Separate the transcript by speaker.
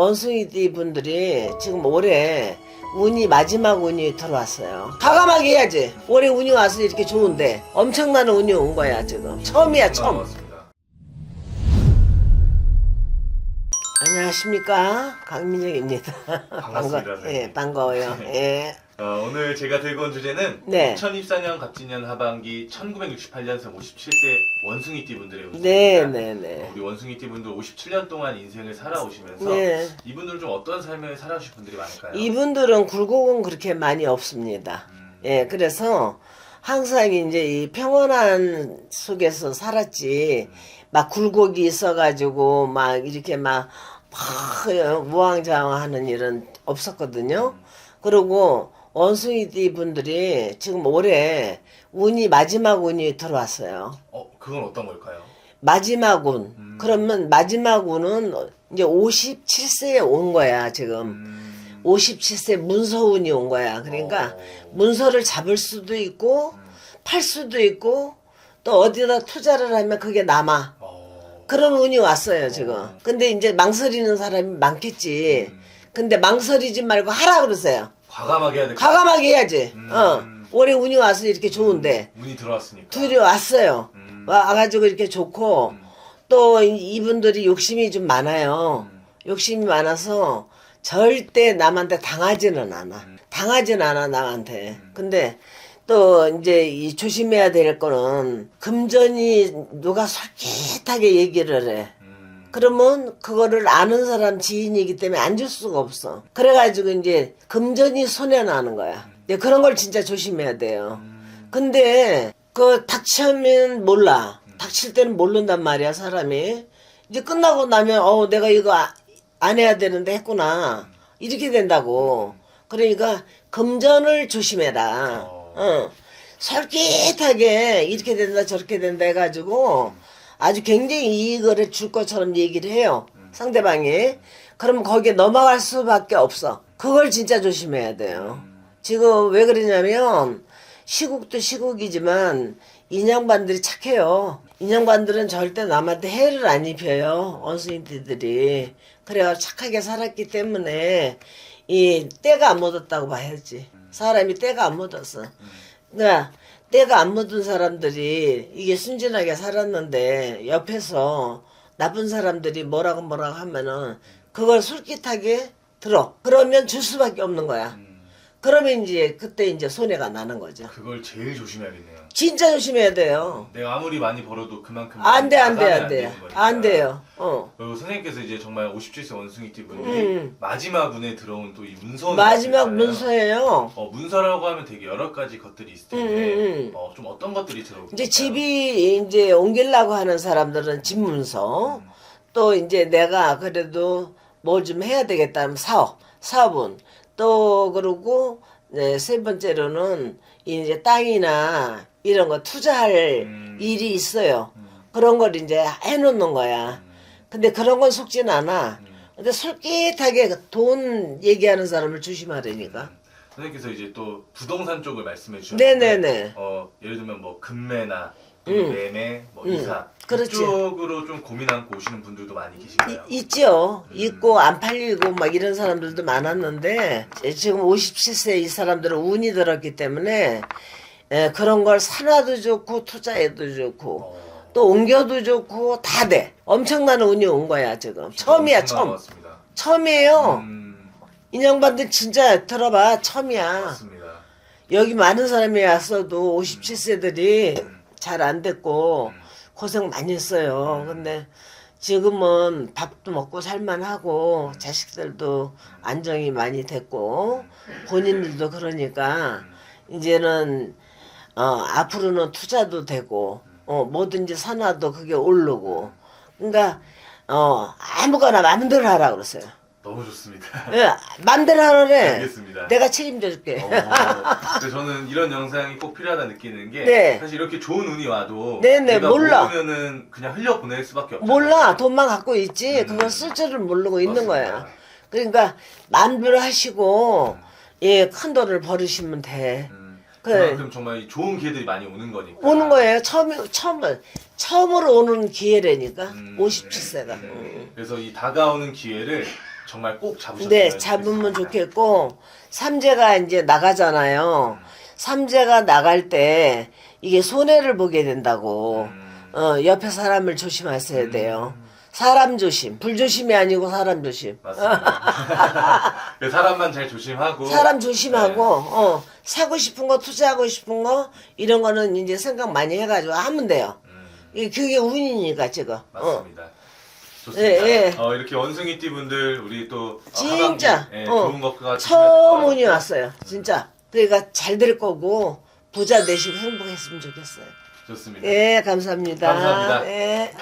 Speaker 1: 원숭이띠 분들이 지금 올해 운이 마지막 운이 들어왔어요. 과감하게 해야지. 올해 운이 와서 이렇게 좋은데 엄청난 운이 온 거야 지금. 처음이야 처음. 안녕하십니까 강민정입니다.
Speaker 2: 반갑습니다,
Speaker 1: 반가-. 예, 반가워요. 예.
Speaker 2: 어, 오늘 제가 들고 온 주제는
Speaker 1: 네.
Speaker 2: 2024년 갑진년 하반기 1968년생 57세 원숭이띠 분들의 운입니다.
Speaker 1: 네, 네, 네.
Speaker 2: 우리 원숭이띠 분들 57년 동안 인생을 살아오시면서
Speaker 1: 네.
Speaker 2: 이분들은 좀 어떤 삶을 살아오신 분들이 많을까요?
Speaker 1: 이분들은 굴곡은 그렇게 많이 없습니다.
Speaker 2: 음,
Speaker 1: 예, 그래서 항상 이제 이 평온한 속에서 살았지, 막 굴곡이 있어가지고, 막 이렇게 막, 막 무왕좌왕하는 일은 없었거든요. 그리고 원숭이띠 분들이 지금 올해 운이 마지막 운이 들어왔어요.
Speaker 2: 어, 그건 어떤 걸까요?
Speaker 1: 마지막 운.
Speaker 2: 음.
Speaker 1: 그러면 마지막 운은 이제 57세에 온 거야, 지금.
Speaker 2: 음,
Speaker 1: 57세 문서운이 온 거야. 그러니까
Speaker 2: 어,
Speaker 1: 문서를 잡을 수도 있고
Speaker 2: 음,
Speaker 1: 팔 수도 있고 또 어디다 투자를 하면 그게 남아.
Speaker 2: 어,
Speaker 1: 그런 운이 왔어요, 지금.
Speaker 2: 어.
Speaker 1: 근데 이제 망설이는 사람이 많겠지.
Speaker 2: 음,
Speaker 1: 근데 망설이지 말고 하라 그러세요.
Speaker 2: 과감하게 해야 될것
Speaker 1: 과감하게 해야지.
Speaker 2: 음.
Speaker 1: 어. 올해 운이 와서 이렇게 좋은데
Speaker 2: 운이 들어왔으니까.
Speaker 1: 둘이 왔어요.
Speaker 2: 음,
Speaker 1: 와가지고 이렇게 좋고
Speaker 2: 음,
Speaker 1: 또 이- 이분들이 욕심이 좀 많아요.
Speaker 2: 음.
Speaker 1: 욕심이 많아서 절대 남한테 당하지는 않아.
Speaker 2: 음.
Speaker 1: 당하진 않아 남한테. 근데 또 이제 이 조심해야 될 거는 금전이 누가 솔깃하게 얘기를 해.
Speaker 2: 음,
Speaker 1: 그러면 그거를 아는 사람 지인이기 때문에 안 줄 수가 없어. 그래가지고 이제 금전이 손해 나는 거야. 이제 그런 걸 진짜 조심해야 돼요.
Speaker 2: 음,
Speaker 1: 근데 그 닥치면 몰라. 닥칠 때는 모른단 말이야 사람이. 이제 끝나고 나면 어 내가 이거 아- 안 해야 되는데 했구나. 이렇게 된다고. 그러니까 금전을 조심해라.
Speaker 2: 어.
Speaker 1: 어. 솔깃하게 이렇게 된다 저렇게 된다 해가지고 아주 굉장히 이익을 줄 것처럼 얘기를 해요. 상대방이. 그럼 거기에 넘어갈 수밖에 없어. 그걸 진짜 조심해야 돼요. 지금 왜 그러냐면 시국도 시국이지만 인형반들이 착해요. 인형반들은 절대 남한테 해를 안 입혀요. 원숭이들이. 그래가 착하게 살았기 때문에 이 때가 안 묻었다고 봐야지. 사람이 때가 안 묻었어. 그러니까 때가 안 묻은 사람들이 이게 순진하게 살았는데 옆에서 나쁜 사람들이 뭐라고 뭐라고 하면은 그걸 솔깃하게 들어. 그러면 줄 수밖에 없는 거야.
Speaker 2: 음,
Speaker 1: 그러면 이제 그때 이제 손해가 나는 거죠.
Speaker 2: 그걸 제일 조심해야겠네요.
Speaker 1: 진짜 조심해야 돼요.
Speaker 2: 내가 아무리 많이 벌어도 그만큼
Speaker 1: 안 돼, 안 돼, 안 돼.
Speaker 2: 되는 거니까.
Speaker 1: 안 돼요. 어.
Speaker 2: 그리고 선생님께서 이제 정말 57세 원숭이 띠 분들이
Speaker 1: 음.
Speaker 2: 마지막 운에 들어온 또 이 문서
Speaker 1: 마지막 문서예요.
Speaker 2: 어, 문서라고 하면 되게 여러 가지 것들이 있을 텐데
Speaker 1: 음, 음, 음.
Speaker 2: 어, 좀 어떤 것들이 들어올까요?
Speaker 1: 이제 집이 이제 옮기려고 하는 사람들은 집 문서. 또 이제 내가 그래도 뭘 좀 해야 되겠다 하면 사업, 사업은. 또 그러고 네, 세 번째로는 이제 땅이나 이런 거 투자할
Speaker 2: 음.
Speaker 1: 일이 있어요.
Speaker 2: 음,
Speaker 1: 그런 걸 이제 해놓는 거야. 근데 그런 건 속진 않아.
Speaker 2: 음.
Speaker 1: 근데 솔깃하게 돈 얘기하는 사람을 조심하라니까.
Speaker 2: 선생님께서 이제 또 부동산 쪽을 말씀해 주셨는데
Speaker 1: 네네네.
Speaker 2: 어, 예를 들면 뭐 금매나 또는
Speaker 1: 음.
Speaker 2: 매매, 뭐
Speaker 1: 음.
Speaker 2: 이사
Speaker 1: 그렇지.
Speaker 2: 이쪽으로 좀 고민 않고 오시는 분들도 많이 계신가요?
Speaker 1: 이- 있죠. 있고 안 팔리고 막 이런 사람들도 많았는데 지금 57세 이 사람들은 운이 들었기 때문에 예, 그런 걸 사놔도 좋고 투자해도 좋고
Speaker 2: 어,
Speaker 1: 또 옮겨도 좋고 다 돼. 엄청난 운이 온 거야 지금. 처음이야
Speaker 2: 엄청
Speaker 1: 처음.
Speaker 2: 나왔습니다.
Speaker 1: 처음이에요.
Speaker 2: 음,
Speaker 1: 인형반들 진짜 들어봐 처음이야.
Speaker 2: 맞습니다.
Speaker 1: 여기 많은 사람이 왔어도 57세들이
Speaker 2: 음.
Speaker 1: 잘 안 됐고 고생 많이 했어요. 근데 지금은 밥도 먹고 살만하고 자식들도 안정이 많이 됐고 본인들도 그러니까 이제는 어 앞으로는 투자도 되고 어 뭐든지 사놔도 그게 오르고 그러니까 어 아무거나 마음대로 하라 그러세요.
Speaker 2: 너무 좋습니다.
Speaker 1: 예, 마음대로 하래.
Speaker 2: 알겠습니다.
Speaker 1: 내가 책임져 줄게.
Speaker 2: 어, 근데 저는 이런 영상이 꼭 필요하다 느끼는 게
Speaker 1: 네.
Speaker 2: 사실 이렇게 좋은 운이 와도
Speaker 1: 네네,
Speaker 2: 내가
Speaker 1: 몰라.
Speaker 2: 모르면은 그냥 흘려 보낼 수밖에 없잖아요.
Speaker 1: 몰라 돈만 갖고 있지
Speaker 2: 음.
Speaker 1: 그걸 쓸 줄을 모르고 있는
Speaker 2: 맞습니다.
Speaker 1: 거야 그러니까 마음대로 하시고 예 큰 돈을 벌으시면 돼
Speaker 2: 음,
Speaker 1: 그래.
Speaker 2: 그만큼 정말 이 좋은 기회들이 많이 오는 거니까.
Speaker 1: 오는 거예요 처음 처음 처음으로 오는 기회라니까
Speaker 2: 음.
Speaker 1: 57세가
Speaker 2: 음. 그래서 이 다가오는 기회를 정말 꼭 잡으셨으면
Speaker 1: 네, 잡으면
Speaker 2: 좋겠습니다.
Speaker 1: 좋겠고 삼재가 이제 나가잖아요. 삼재가 나갈 때 이게 손해를 보게 된다고.
Speaker 2: 음.
Speaker 1: 어, 옆에 사람을 조심하셔야 돼요. 사람 조심, 불조심이 아니고 사람 조심.
Speaker 2: 맞습니다. 그 사람만 잘 조심하고
Speaker 1: 사람 조심하고
Speaker 2: 네.
Speaker 1: 어, 사고 싶은 거 투자하고 싶은 거 이런 거는 이제 생각 많이 해가지고 하면 돼요.
Speaker 2: 음,
Speaker 1: 이 그게 운이니까 지금. 어.
Speaker 2: 맞습니다. 좋습니다.
Speaker 1: 예, 예.
Speaker 2: 어, 이렇게 원숭이 띠 분들 우리 또 어,
Speaker 1: 진짜
Speaker 2: 하반기, 예,
Speaker 1: 어,
Speaker 2: 좋은 것과
Speaker 1: 처음 운이 왔어요. 진짜. 그러니까 잘 될 거고 부자 되시고 행복했으면 좋겠어요.
Speaker 2: 좋습니다.
Speaker 1: 예, 감사합니다.
Speaker 2: 감사합니다.
Speaker 1: 예.